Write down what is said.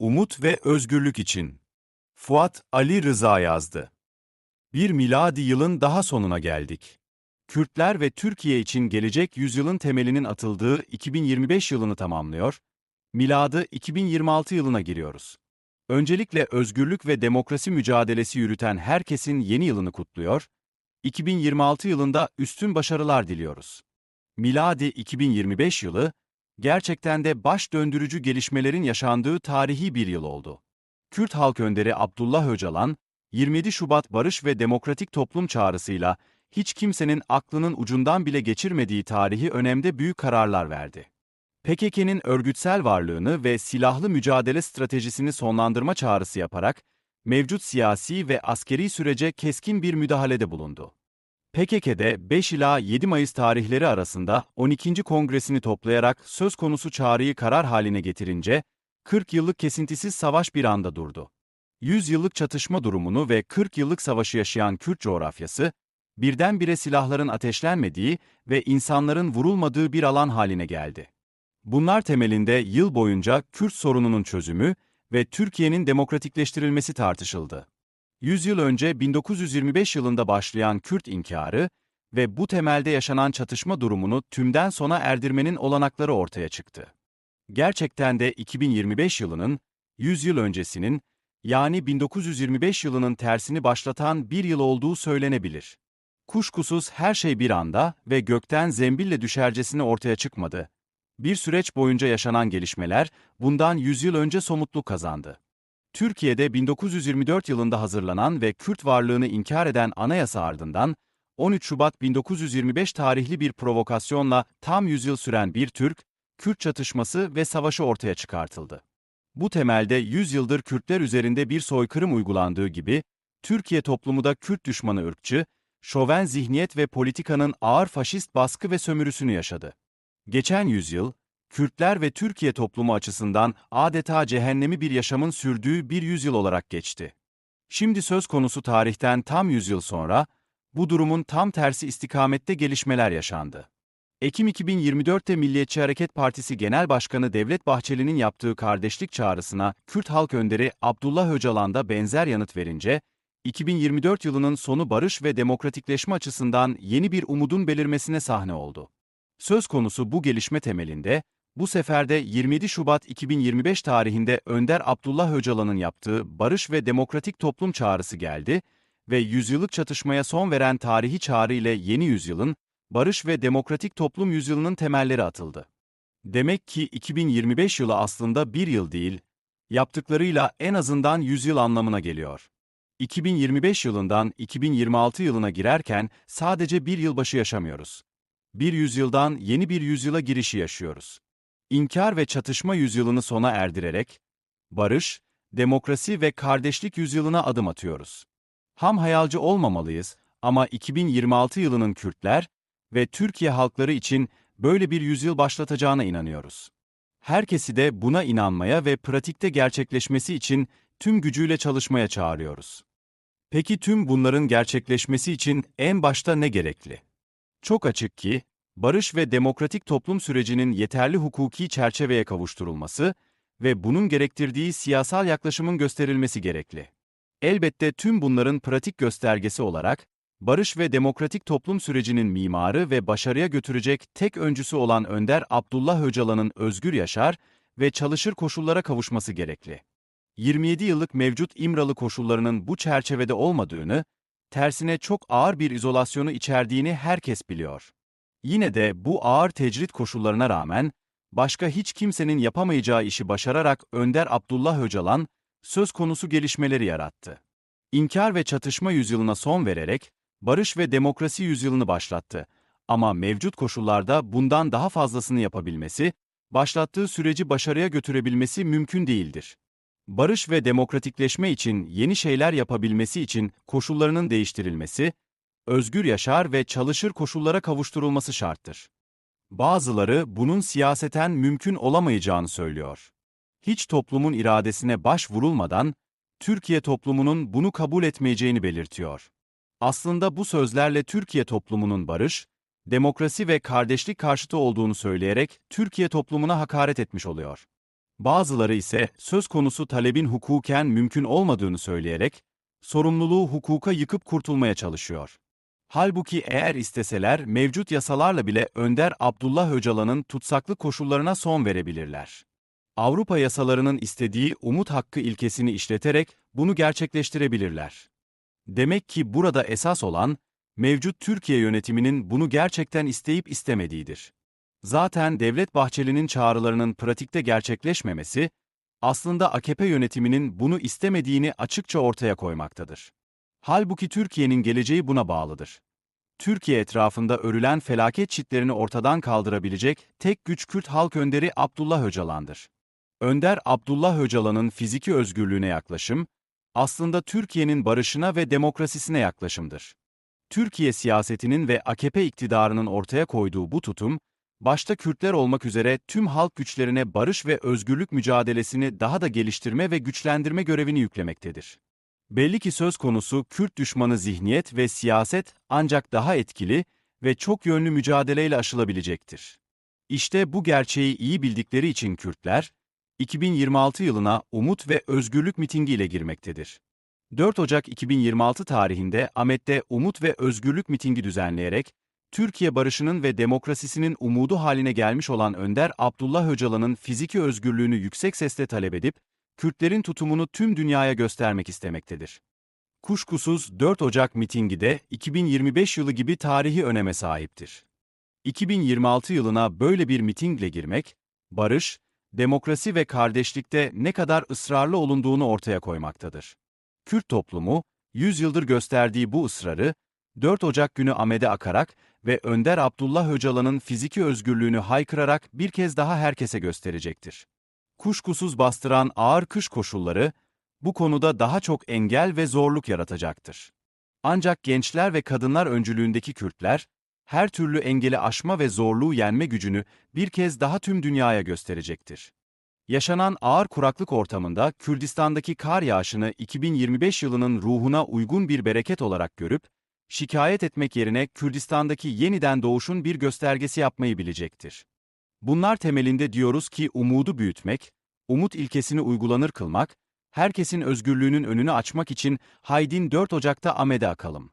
Umut ve özgürlük için. Fuat Ali Rıza yazdı. Bir miladi yılın daha sonuna geldik. Kürtler ve Türkiye için gelecek yüzyılın temelinin atıldığı 2025 yılını tamamlıyor, miladı 2026 yılına giriyoruz. Öncelikle özgürlük ve demokrasi mücadelesi yürüten herkesin yeni yılını kutluyor, 2026 yılında üstün başarılar diliyoruz. Miladi 2025 yılı, gerçekten de baş döndürücü gelişmelerin yaşandığı tarihi bir yıl oldu. Kürt halk önderi Abdullah Öcalan, 27 Şubat Barış ve Demokratik Toplum çağrısıyla hiç kimsenin aklının ucundan bile geçirmediği tarihi önemde büyük kararlar verdi. PKK'nin örgütsel varlığını ve silahlı mücadele stratejisini sonlandırma çağrısı yaparak, mevcut siyasi ve askeri sürece keskin bir müdahalede bulundu. PKK'de 5 ila 7 Mayıs tarihleri arasında 12. kongresini toplayarak söz konusu çağrıyı karar haline getirince, 40 yıllık kesintisiz savaş bir anda durdu. 100 yıllık çatışma durumunu ve 40 yıllık savaşı yaşayan Kürt coğrafyası, birdenbire silahların ateşlenmediği ve insanların vurulmadığı bir alan haline geldi. Bunlar temelinde yıl boyunca Kürt sorununun çözümü ve Türkiye'nin demokratikleştirilmesi tartışıldı. 100 yıl önce 1925 yılında başlayan Kürt inkarı ve bu temelde yaşanan çatışma durumunu tümden sona erdirmenin olanakları ortaya çıktı. Gerçekten de 2025 yılının, 100 yıl öncesinin, yani 1925 yılının tersini başlatan bir yıl olduğu söylenebilir. Kuşkusuz her şey bir anda ve gökten zembille düşercesine ortaya çıkmadı. Bir süreç boyunca yaşanan gelişmeler bundan 100 yıl önce somutluk kazandı. Türkiye'de 1924 yılında hazırlanan ve Kürt varlığını inkar eden anayasa ardından, 13 Şubat 1925 tarihli bir provokasyonla tam yüzyıl süren bir Türk, Kürt çatışması ve savaşı ortaya çıkartıldı. Bu temelde 100 yıldır Kürtler üzerinde bir soykırım uygulandığı gibi, Türkiye toplumu da Kürt düşmanı ırkçı, şoven zihniyet ve politikanın ağır faşist baskı ve sömürüsünü yaşadı. Geçen yüzyıl, Kürtler ve Türkiye toplumu açısından adeta cehennemi bir yaşamın sürdüğü bir yüzyıl olarak geçti. Şimdi söz konusu tarihten tam yüzyıl sonra, bu durumun tam tersi istikamette gelişmeler yaşandı. Ekim 2024'te Milliyetçi Hareket Partisi Genel Başkanı Devlet Bahçeli'nin yaptığı kardeşlik çağrısına Kürt halk önderi Abdullah Öcalan da benzer yanıt verince, 2024 yılının sonu barış ve demokratikleşme açısından yeni bir umudun belirmesine sahne oldu. Söz konusu bu gelişme temelinde, bu sefer de 27 Şubat 2025 tarihinde Önder Abdullah Öcalan'ın yaptığı barış ve demokratik toplum çağrısı geldi ve yüzyıllık çatışmaya son veren tarihi çağrı ile yeni yüzyılın, barış ve demokratik toplum yüzyılının temelleri atıldı. Demek ki 2025 yılı aslında bir yıl değil, yaptıklarıyla en azından yüzyıl anlamına geliyor. 2025 yılından 2026 yılına girerken sadece bir yılbaşı yaşamıyoruz. Bir yüzyıldan yeni bir yüzyıla girişi yaşıyoruz. İnkar ve çatışma yüzyılını sona erdirerek, barış, demokrasi ve kardeşlik yüzyılına adım atıyoruz. Ham hayalci olmamalıyız ama 2026 yılının Kürtler ve Türkiye halkları için böyle bir yüzyıl başlatacağına inanıyoruz. Herkesi de buna inanmaya ve pratikte gerçekleşmesi için tüm gücüyle çalışmaya çağırıyoruz. Peki tüm bunların gerçekleşmesi için en başta ne gerekli? Çok açık ki, barış ve demokratik toplum sürecinin yeterli hukuki çerçeveye kavuşturulması ve bunun gerektirdiği siyasal yaklaşımın gösterilmesi gerekli. Elbette tüm bunların pratik göstergesi olarak, barış ve demokratik toplum sürecinin mimarı ve başarıya götürecek tek öncüsü olan Önder Abdullah Öcalan'ın özgür yaşar ve çalışır koşullara kavuşması gerekli. 27 yıllık mevcut İmralı koşullarının bu çerçevede olmadığını, tersine çok ağır bir izolasyonu içerdiğini herkes biliyor. Yine de bu ağır tecrit koşullarına rağmen, başka hiç kimsenin yapamayacağı işi başararak Önder Abdullah Öcalan, söz konusu gelişmeleri yarattı. İnkar ve çatışma yüzyılına son vererek, barış ve demokrasi yüzyılını başlattı. Ama mevcut koşullarda bundan daha fazlasını yapabilmesi, başlattığı süreci başarıya götürebilmesi mümkün değildir. Barış ve demokratikleşme için yeni şeyler yapabilmesi için koşullarının değiştirilmesi, özgür yaşar ve çalışır koşullara kavuşturulması şarttır. Bazıları bunun siyaseten mümkün olamayacağını söylüyor. Hiç toplumun iradesine başvurulmadan, Türkiye toplumunun bunu kabul etmeyeceğini belirtiyor. Aslında bu sözlerle Türkiye toplumunun barış, demokrasi ve kardeşlik karşıtı olduğunu söyleyerek Türkiye toplumuna hakaret etmiş oluyor. Bazıları ise söz konusu talebin hukuken mümkün olmadığını söyleyerek, sorumluluğu hukuka yıkıp kurtulmaya çalışıyor. Halbuki eğer isteseler mevcut yasalarla bile Önder Abdullah Öcalan'ın tutsaklık koşullarına son verebilirler. Avrupa yasalarının istediği umut hakkı ilkesini işleterek bunu gerçekleştirebilirler. Demek ki burada esas olan, mevcut Türkiye yönetiminin bunu gerçekten isteyip istemediğidir. Zaten Devlet Bahçeli'nin çağrılarının pratikte gerçekleşmemesi, aslında AKP yönetiminin bunu istemediğini açıkça ortaya koymaktadır. Halbuki Türkiye'nin geleceği buna bağlıdır. Türkiye etrafında örülen felaket çitlerini ortadan kaldırabilecek tek güç Kürt halk önderi Abdullah Öcalan'dır. Önder Abdullah Öcalan'ın fiziki özgürlüğüne yaklaşım, aslında Türkiye'nin barışına ve demokrasisine yaklaşımdır. Türkiye siyasetinin ve AKP iktidarının ortaya koyduğu bu tutum, başta Kürtler olmak üzere tüm halk güçlerine barış ve özgürlük mücadelesini daha da geliştirme ve güçlendirme görevini yüklemektedir. Belli ki söz konusu Kürt düşmanı zihniyet ve siyaset ancak daha etkili ve çok yönlü mücadeleyle aşılabilecektir. İşte bu gerçeği iyi bildikleri için Kürtler, 2026 yılına umut ve özgürlük mitingiyle girmektedir. 4 Ocak 2026 tarihinde Ahmet'te umut ve özgürlük mitingi düzenleyerek, Türkiye barışının ve demokrasisinin umudu haline gelmiş olan Önder Abdullah Öcalan'ın fiziki özgürlüğünü yüksek sesle talep edip, Kürtlerin tutumunu tüm dünyaya göstermek istemektedir. Kuşkusuz 4 Ocak mitingi de 2025 yılı gibi tarihi öneme sahiptir. 2026 yılına böyle bir mitingle girmek, barış, demokrasi ve kardeşlikte ne kadar ısrarlı olunduğunu ortaya koymaktadır. Kürt toplumu, 100 yıldır gösterdiği bu ısrarı, 4 Ocak günü Ahmet'e akarak ve Önder Abdullah Öcalan'ın fiziki özgürlüğünü haykırarak bir kez daha herkese gösterecektir. Kuşkusuz bastıran ağır kış koşulları, bu konuda daha çok engel ve zorluk yaratacaktır. Ancak gençler ve kadınlar öncülüğündeki Kürtler, her türlü engeli aşma ve zorluğu yenme gücünü bir kez daha tüm dünyaya gösterecektir. Yaşanan ağır kuraklık ortamında Kürdistan'daki kar yağışını 2025 yılının ruhuna uygun bir bereket olarak görüp, şikayet etmek yerine Kürdistan'daki yeniden doğuşun bir göstergesi yapmayı bilecektir. Bunlar temelinde diyoruz ki umudu büyütmek, umut ilkesini uygulanır kılmak, herkesin özgürlüğünün önünü açmak için Haydin 4 Ocak'ta Ahmet'e akalım.